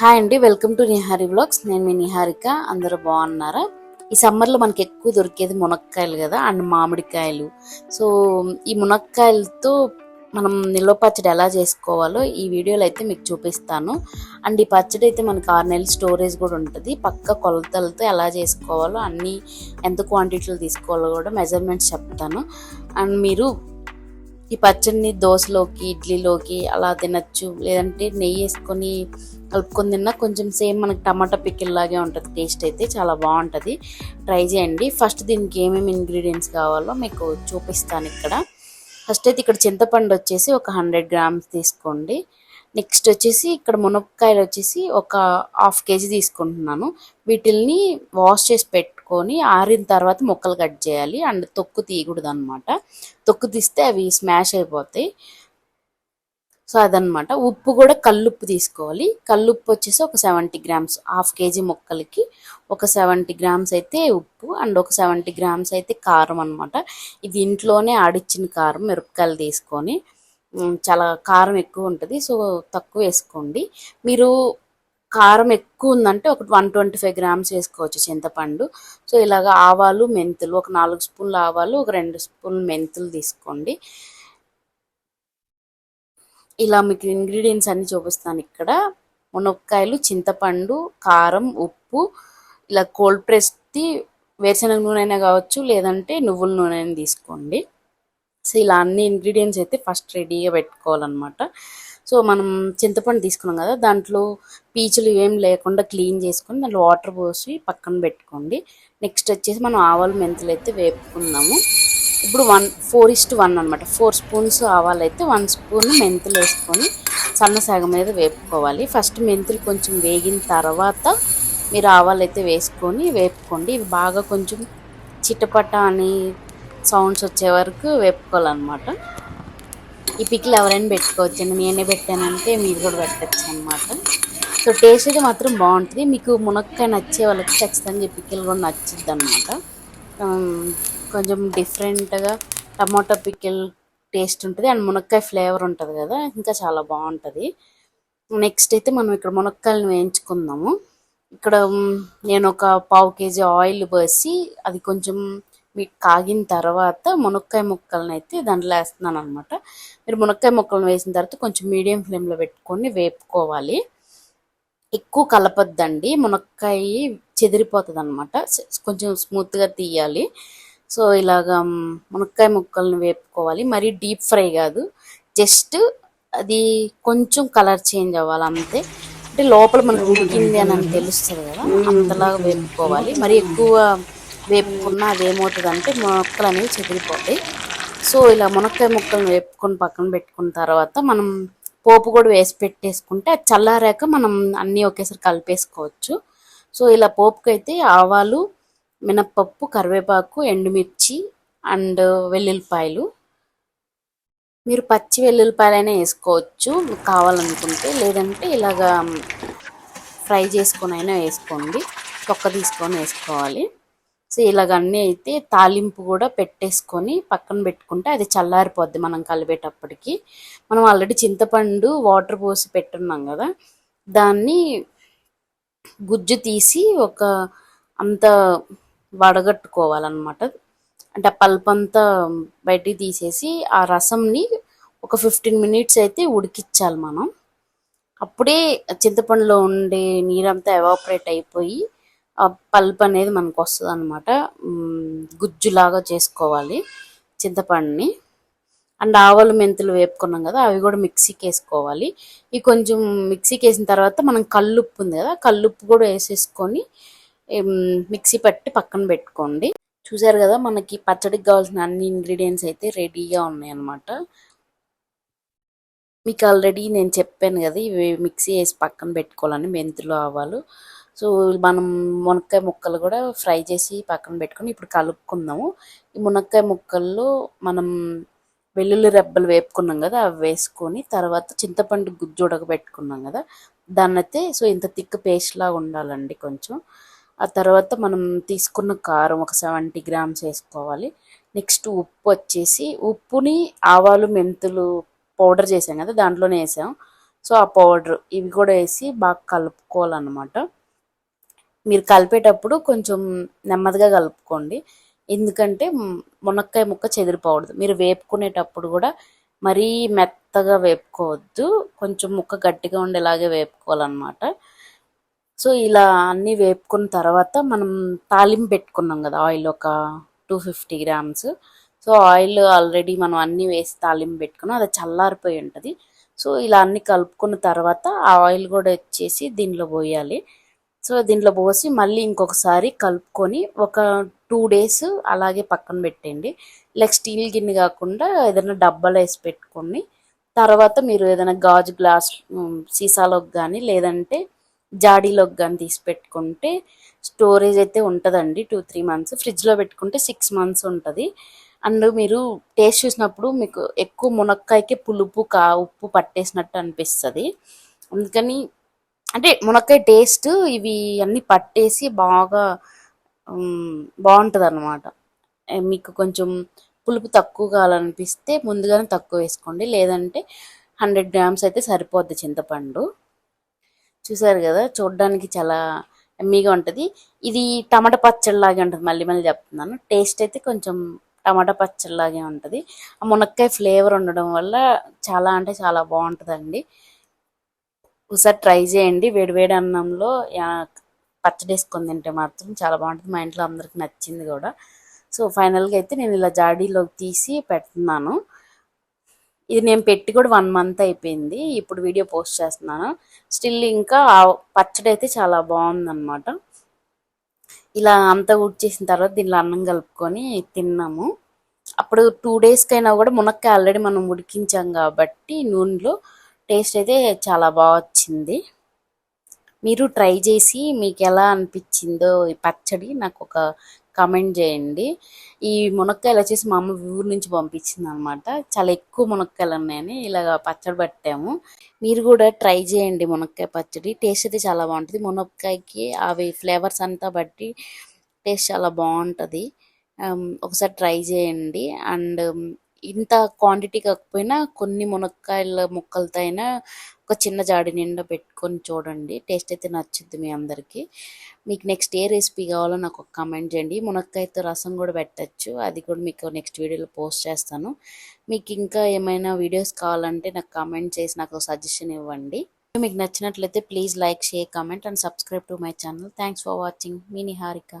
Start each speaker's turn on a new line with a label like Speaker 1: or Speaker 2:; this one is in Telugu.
Speaker 1: హాయ్ అండి వెల్కమ్ టు నిహారి బ్లాగ్స్. నేను మీ నిహారిక అందరూ బాగున్నారా? ఈ సమ్మర్లో మనకి ఎక్కువ దొరికేది మునక్కాయలు కదా అండ్ మామిడికాయలు. సో ఈ మునక్కాయలతో మనం నిల్వ పచ్చడి ఎలా చేసుకోవాలో ఈ వీడియోలో అయితే మీకు చూపిస్తాను. అండ్ ఈ పచ్చడి అయితే మనకి ఆరు నెలలు స్టోరేజ్ కూడా ఉంటుంది. పక్క కొలతలతో ఎలా చేసుకోవాలో అన్నీ ఎంత క్వాంటిటీలో తీసుకోవాలో కూడా మెజర్మెంట్స్ చెప్తాను. అండ్ మీరు ఈ పచ్చడిని దోశలోకి ఇడ్లీలోకి అలా తినచ్చు. లేదంటే నెయ్యి వేసుకొని కలుపుకొని తిన్నా కొంచెం సేమ్ మనకి టమాటా పిక్కిల్లాగే ఉంటుంది. టేస్ట్ అయితే చాలా బాగుంటుంది. ట్రై చేయండి. ఫస్ట్ దీనికి ఏమేమి ఇంగ్రీడియంట్స్ కావాలో మీకు చూపిస్తాను ఇక్కడ. ఫస్ట్ అయితే ఇక్కడ చింతపండు వచ్చేసి ఒక హండ్రెడ్ గ్రామ్స్ తీసుకోండి. నెక్స్ట్ వచ్చేసి ఇక్కడ మునక్కాయలు వచ్చేసి ఒక హాఫ్ కేజీ తీసుకుంటున్నాను. వీటిల్ని వాష్ చేసి పెట్టి పట్టుకొని ఆరిన తర్వాత ముక్కలు కట్ చేయాలి. అండ్ తొక్కు తీయకూడదు అనమాట తొక్కు తీస్తే అవి స్మాష్ అయిపోతాయి. సో అదనమాట ఉప్పు కూడా కల్లుప్పు తీసుకోవాలి. కల్లుప్పు వచ్చేసి ఒక సెవెంటీ గ్రామ్స్ హాఫ్ కేజీ ముక్కలకి. ఒక సెవెంటీ గ్రామ్స్ అయితే ఉప్పు అండ్ ఒక సెవెంటీ గ్రామ్స్ అయితే కారం అనమాట ఇది ఇంట్లోనే ఆడిచ్చిన కారం మిరపకాయలు తీసుకొని చాలా కారం ఎక్కువ ఉంటుంది. సో తక్కువ వేసుకోండి. మీరు కారం ఎక్కువ ఉందంటే ఒక వన్ ట్వంటీ ఫైవ్ గ్రామ్స్ వేసుకోవచ్చు చింతపండు. సో ఇలాగ ఆవాలు మెంతులు ఒక నాలుగు స్పూన్లు ఆవాలు ఒక రెండు స్పూన్లు మెంతులు తీసుకోండి. ఇలా మీకు ఇంగ్రీడియంట్స్ అన్ని చూపిస్తాను ఇక్కడ. మునక్కాయలు చింతపండు కారం ఉప్పు ఇలా కోల్డ్ ప్రెస్ది వేరుశనగ నూనె అయినా కావచ్చు లేదంటే నువ్వుల నూనె అయినా తీసుకోండి. సో ఇలా అన్ని ఇంగ్రీడియంట్స్ అయితే ఫస్ట్ రెడీగా పెట్టుకోవాలన్నమాట. సో మనం చింతపండు తీసుకున్నాం కదా దాంట్లో పీచులు ఏం లేకుండా క్లీన్ చేసుకొని దాంట్లో వాటర్ పోసి పక్కన పెట్టుకోండి. నెక్స్ట్ వచ్చేసి మనం ఆవాలు మెంతులు అయితే వేపుకుందాము ఇప్పుడు వన్ ఫోర్ ఇస్ట్ వన్ అనమాట ఫోర్ స్పూన్స్ ఆవాలు అయితే వన్ స్పూన్ మెంతులు వేసుకొని సన్న సగం మీద వేపుకోవాలి. ఫస్ట్ మెంతులు కొంచెం వేగిన తర్వాత మీరు ఆవాలు అయితే వేసుకొని వేపుకోండి. ఇవి బాగా కొంచెం చిటపట అని సౌండ్స్ వచ్చే వరకు వేపుకోవాలన్నమాట. ఈ పిక్లు ఎవరైనా పెట్టుకోవచ్చు అండి. నేనే పెట్టానంటే మీరు కూడా పెట్టచ్చు అనమాట సో టేస్ట్ అయితే మాత్రం బాగుంటుంది. మీకు మునక్కాయ నచ్చే వాళ్ళకి ఖచ్చితంగా ఈ పిక్కిల్ కూడా నచ్చుద్ది అనమాట కొంచెం డిఫరెంట్గా టమాటా పిక్కిల్ టేస్ట్ ఉంటుంది. అండ్ మునక్కాయ ఫ్లేవర్ ఉంటుంది కదా ఇంకా చాలా బాగుంటుంది. నెక్స్ట్ అయితే మనం ఇక్కడ మునక్కాయలను వేయించుకుందాము. ఇక్కడ నేను ఒక పావు కేజీ ఆయిల్ పోసి అది కొంచెం మీకు కాగిన తర్వాత మునక్కాయ ముక్కలను అయితే దాంట్లో వేస్తున్నాను అనమాట మీరు మునక్కాయ ముక్కలను వేసిన తర్వాత కొంచెం మీడియం ఫ్లేమ్లో పెట్టుకొని వేపుకోవాలి. ఎక్కువ కలపద్దండి. మునక్కాయ చెదిరిపోతుంది అనమాట కొంచెం స్మూత్గా తీయాలి. సో ఇలాగా మునక్కాయ ముక్కలను వేపుకోవాలి. మరీ డీప్ ఫ్రై కాదు. జస్ట్ అది కొంచెం కలర్ చేంజ్ అవ్వాలి అంతే. అంటే లోపల మనకు ఉడికింది అని అని తెలుస్తుంది కదా అంతలాగా వేపుకోవాలి. మరి ఎక్కువ వేపుకున్న అది ఏమవుతుంది అంటే ముక్కలు అనేవి చెదిరిపోతాయి. సో ఇలా మునక్కాయ ముక్కలను వేపుకొని పక్కన పెట్టుకున్న తర్వాత మనం పోపు కూడా వేసి పెట్టేసుకుంటే అది చల్లారాక మనం అన్నీ ఒకేసారి కలిపేసుకోవచ్చు. సో ఇలా పోపుకైతే ఆవాలు మినప్పప్పు కరివేపాకు ఎండుమిర్చి అండ్ వెల్లుల్లిపాయలు. మీరు పచ్చి వెల్లుల్లిపాయలైనా వేసుకోవచ్చు. మీకు కావాలనుకుంటే లేదంటే ఇలాగా ఫ్రై చేసుకొని అయినా వేసుకోండి. తొక్క తీసుకొని వేసుకోవాలి. సో ఇలాగన్నీ అయితే తాలింపు కూడా పెట్టేసుకొని పక్కన పెట్టుకుంటే అది చల్లారిపోద్ది మనం కలిపేటప్పటికి. మనం ఆల్రెడీ చింతపండు వాటర్ పోసి పెట్టున్నాం కదా దాన్ని గుజ్జు తీసి ఒక అంత వడగట్టుకోవాలన్నమాట. అంటే ఆ పల్ప్ అంతా బయటికి తీసేసి ఆ రసంని ఒక ఫిఫ్టీన్ మినిట్స్ అయితే ఉడికిచ్చాలి మనం. అప్పుడే చింతపండులో ఉండే నీరంతా ఎవాపరేట్ అయిపోయి పల్ప్ అనేది మనకు వస్తుంది అనమాట గుజ్జులాగా చేసుకోవాలి చింతపండుని. అండ్ ఆవాలు మెంతులు వేపుకున్నాం కదా అవి కూడా మిక్సీకి వేసుకోవాలి ఇవి కొంచెం మిక్సీకి వేసిన తర్వాత మనం కల్లుప్పు ఉంది కదా కల్లుప్పు కూడా వేసేసుకొని మిక్సీ పట్టి పక్కన పెట్టుకోండి. చూసారు కదా మనకి పచ్చడికి కావాల్సిన అన్ని ఇంగ్రీడియంట్స్ అయితే రెడీగా ఉన్నాయి అన్నమాట మీకు ఆల్రెడీ నేను చెప్పాను కదా ఇవి మిక్సీ వేసి పక్కన పెట్టుకోవాలని మెంతులు ఆవాలు. సో మనం మునక్కాయ ముక్కలు కూడా ఫ్రై చేసి పక్కన పెట్టుకొని ఇప్పుడు కలుపుకుందాము. ఈ మునక్కాయ ముక్కల్లో మనం వెల్లుల్లి రెబ్బలు వేపుకున్నాం కదా అవి వేసుకొని తర్వాత చింతపండు గుజ్జు ఉడకబెట్టుకున్నాం కదా దాన్ని అయితే సో ఇంత థిక్ పేస్ట్ లాగా ఉండాలండి కొంచెం. ఆ తర్వాత మనం తీసుకున్న కారం ఒక సెవెంటీ గ్రామ్స్ వేసుకోవాలి. నెక్స్ట్ ఉప్పు వచ్చేసి ఉప్పుని ఆవాలు మెంతులు పౌడర్ చేసాం కదా దాంట్లోనే వేసాం. సో ఆ పౌడర్ ఇవి కూడా వేసి బాగా కలుపుకోవాలన్నమాట. మీరు కలిపేటప్పుడు కొంచెం నెమ్మదిగా కలుపుకోండి. ఎందుకంటే మునక్కాయ ముక్క చెదిరిపోవద్దు మీరు వేపుకునేటప్పుడు కూడా మరీ మెత్తగా వేపుకోవద్దు. కొంచెం ముక్క గట్టిగా ఉండేలాగే వేపుకోవాలన్నమాట. సో ఇలా అన్నీ వేపుకున్న తర్వాత మనం తాలింపు పెట్టుకున్నాం కదా ఆయిల్ ఒక two fifty grams. So oil already మనం అన్నీ వేసి తాలింపు పెట్టుకున్నాం. అది చల్లారిపోయి ఉంటుంది. సో ఇలా అన్నీ కలుపుకున్న తర్వాత ఆ ఆయిల్ కూడా వచ్చేసి దీనిలో పోయాలి. సో దీంట్లో పోసి మళ్ళీ ఇంకొకసారి కలుపుకొని ఒక టూ డేస్ అలాగే పక్కన పెట్టండి. లైక్ స్టీల్ గిన్నె కాకుండా ఏదైనా డబ్బాలో వేసి పెట్టుకొని తర్వాత మీరు ఏదైనా గాజు గ్లాస్ సీసాలోకి కానీ లేదంటే జాడీలోకి కానీ తీసి పెట్టుకుంటే స్టోరేజ్ అయితే ఉంటుందండి టూ త్రీ మంత్స్ ఫ్రిడ్జ్లో పెట్టుకుంటే సిక్స్ మంత్స్ ఉంటుంది. అండ్ మీరు టేస్ట్ చూసినప్పుడు మీకు ఎక్కువ మునక్కాయకి పులుపు కా ఉప్పు పట్టేసినట్టు అనిపిస్తుంది. అందుకని అంటే మునక్కాయ టేస్ట్ ఇవి అన్నీ పట్టేసి బాగా బాగుంటుంది అన్నమాట మీకు కొంచెం పులుపు తక్కువ కావాలనిపిస్తే ముందుగానే తక్కువ వేసుకోండి. లేదంటే హండ్రెడ్ గ్రామ్స్ అయితే సరిపోద్ది చింతపండు. చూసారు కదా చూడడానికి చాలా ఎమ్మీగా ఉంటుంది. ఇది టమాటా పచ్చడిలాగే ఉంటుంది. మళ్ళీ మళ్ళీ చెప్తున్నాను. టేస్ట్ అయితే కొంచెం టమాటా పచ్చడిలాగే ఉంటుంది. ఆ మునక్కాయ ఫ్లేవర్ ఉండడం వల్ల చాలా అంటే చాలా బాగుంటుందండి. ఒకసారి ట్రై చేయండి. వేడివేడి అన్నంలో పచ్చడి వేసుకొని తింటే మాత్రం చాలా బాగుంటుంది. మా ఇంట్లో అందరికి నచ్చింది కూడా. సో ఫైనల్గా అయితే నేను ఇలా జాడీలోకి తీసి పెడుతున్నాను. ఇది నేను పెట్టి కూడా వన్ మంత్ అయిపోయింది. ఇప్పుడు వీడియో పోస్ట్ చేస్తున్నాను. స్టిల్ ఇంకా పచ్చడి అయితే చాలా బాగుందన్నమాట. ఇలా అంతా చేసిన తర్వాత దీనిలో అన్నం కలుపుకొని తిన్నాము. అప్పుడు టూ డేస్కైనా కూడా మునక్కాయ ఆల్రెడీ మనం ఉడికించాం కాబట్టి నూనెలో టేస్ట్ అయితే చాలా బాగా వచ్చింది. మీరు ట్రై చేసి మీకు ఎలా అనిపించిందో ఈ పచ్చడి నాకు ఒక కమెంట్ చేయండి. ఈ మునక్కాయలు వచ్చేసి మా అమ్మ ఊరు నుంచి పంపించింది అనమాట చాలా ఎక్కువ మునక్కాయలు ఉన్నాయని ఇలాగ పచ్చడి పట్టాము. మీరు కూడా ట్రై చేయండి మునక్కాయ పచ్చడి. టేస్ట్ అయితే చాలా బాగుంటుంది. మునక్కాయకి అవి ఫ్లేవర్స్ అంతా బట్టి టేస్ట్ చాలా బాగుంటుంది. ఒకసారి ట్రై చేయండి. అండ్ ఇంత క్వాంటిటీ కాకపోయినా కొన్ని మునక్కాయల ముక్కలతో అయినా ఒక చిన్న జాడి నిండా పెట్టుకొని చూడండి. టేస్ట్ అయితే నచ్చుద్ది మీ అందరికీ. మీకు నెక్స్ట్ ఏ రెసిపీ కావాలో నాకు ఒక కామెంట్ చేయండి. మునక్కాయతో రసం కూడా పెట్టచ్చు. అది కూడా మీకు నెక్స్ట్ వీడియోలో పోస్ట్ చేస్తాను. మీకు ఇంకా ఏమైనా వీడియోస్ కావాలంటే నాకు కామెంట్ చేసి నాకు సజెషన్ ఇవ్వండి. మీకు నచ్చినట్లయితే please like share comment and subscribe to my channel thanks for watching me Niharika.